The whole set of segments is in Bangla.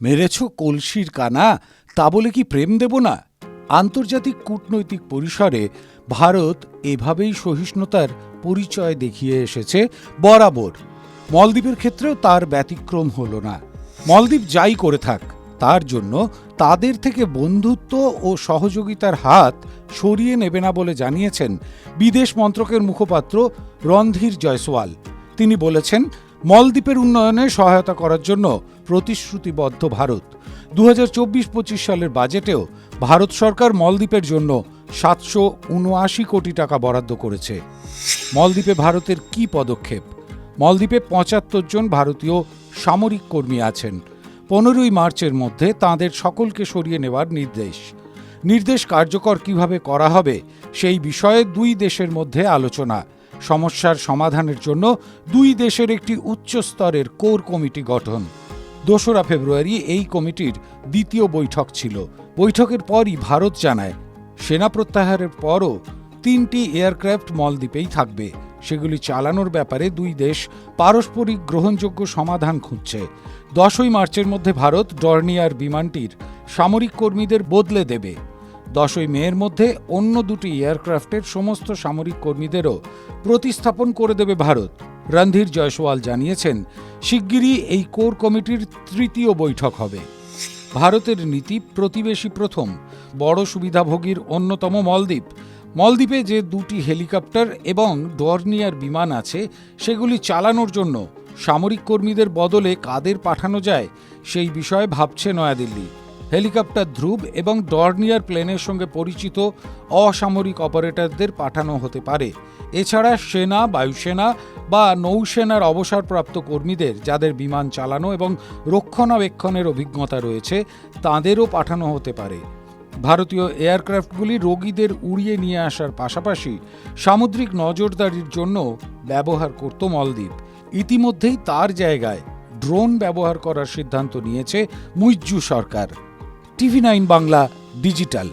মেরেছ কলসির কানা? তা বলে কি প্রেম দেব না? আন্তর্জাতিক কূটনৈতিক পরিসরে ভারত এভাবেই সহিষ্ণুতার পরিচয় দেখিয়ে এসেছে বরাবর। মলদ্বীপের ক্ষেত্রেও তার ব্যতিক্রম হল না। মলদ্বীপ যাই করে থাক, তার জন্য তাদের থেকে বন্ধুত্ব ও সহযোগিতার হাত সরিয়ে নেবে না বলে জানিয়েছেন বিদেশ মন্ত্রকের মুখপাত্র রণধীর জয়সওয়াল। তিনি বলেছেন মলদ্বীপের উন্নয়নে সহায়তা করার জন্য প্রতিশ্রুতিবদ্ধ ভারত। দু হাজার সালের বাজেটেও ভারত সরকার মলদ্বীপের জন্য সাতশো উনআশি কোটি টাকা বরাদ্দ করেছে। মলদ্বীপে ভারতের কি পদক্ষেপ? মলদ্বীপে পঁচাত্তর জন ভারতীয় সামরিক কর্মী আছেন। পনেরোই মার্চের মধ্যে তাঁদের সকলকে সরিয়ে নেওয়ার নির্দেশ। নির্দেশ কার্যকর কীভাবে করা হবে সেই বিষয়ে দুই দেশের মধ্যে আলোচনা। সমস্যার সমাধানের জন্য দুই দেশের একটি উচ্চ স্তরের কোর কমিটি গঠন। দোসরা ফেব্রুয়ারি এই কমিটির দ্বিতীয় বৈঠক ছিল। বৈঠকের পরই ভারত জানায়, সেনা প্রত্যাহারের পরও তিনটি এয়ারক্রাফট মলদ্বীপেই থাকবে। সেগুলি চালানোর ব্যাপারে দুই দেশ পারস্পরিক গ্রহণযোগ্য সমাধান খুঁজছে। দশই মার্চের মধ্যে ভারত ডর্নিয়ার বিমানটির সামরিক কর্মীদের বদলে দেবে। দশই মেয়ের মধ্যে অন্য দুটি এয়ারক্রাফটের সমস্ত সামরিক কর্মীদেরও প্রতিস্থাপন করে দেবে ভারত। রণধীর জয়সওয়াল জানিয়েছেন, শিগগিরই এই কোর কমিটির তৃতীয় বৈঠক হবে। ভারতের নীতি প্রতিবেশী প্রথম, বড় সুবিধাভোগীর অন্যতম মলদ্বীপ। মলদ্বীপে যে দুটি হেলিকপ্টার এবং ডর্নিয়ার বিমান আছে, সেগুলি চালানোর জন্য সামরিক কর্মীদের বদলে কাদের পাঠানো যায়, সেই বিষয়ে ভাবছে নয়াদিল্লি। হেলিকপ্টার ধ্রুব এবং ডর্নিয়ার প্লেনের সঙ্গে পরিচিত অসামরিক অপারেটরদের পাঠানো হতে পারে। এছাড়া সেনা, বায়ুসেনা বা নৌসেনার অবসরপ্রাপ্ত কর্মীদের, যাদের বিমান চালানো এবং রক্ষণাবেক্ষণের অভিজ্ঞতা রয়েছে, তাঁদেরও পাঠানো হতে পারে। ভারতীয় এয়ারক্রাফটগুলি রোগীদের উড়িয়ে নিয়ে আসার পাশাপাশি সামুদ্রিক নজরদারির জন্য ব্যবহার করত মলদ্বীপ। ইতিমধ্যেই তার জায়গায় ড্রোন ব্যবহার করার সিদ্ধান্ত নিয়েছে মুইজ্জু সরকার। TV nine Bangla digital.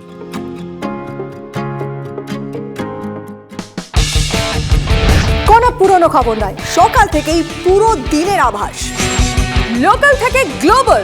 কোনো পুরনো খবর নয়, সকাল থেকেই পুরো দিনের আভাস। লোকাল থেকে গ্লোবাল।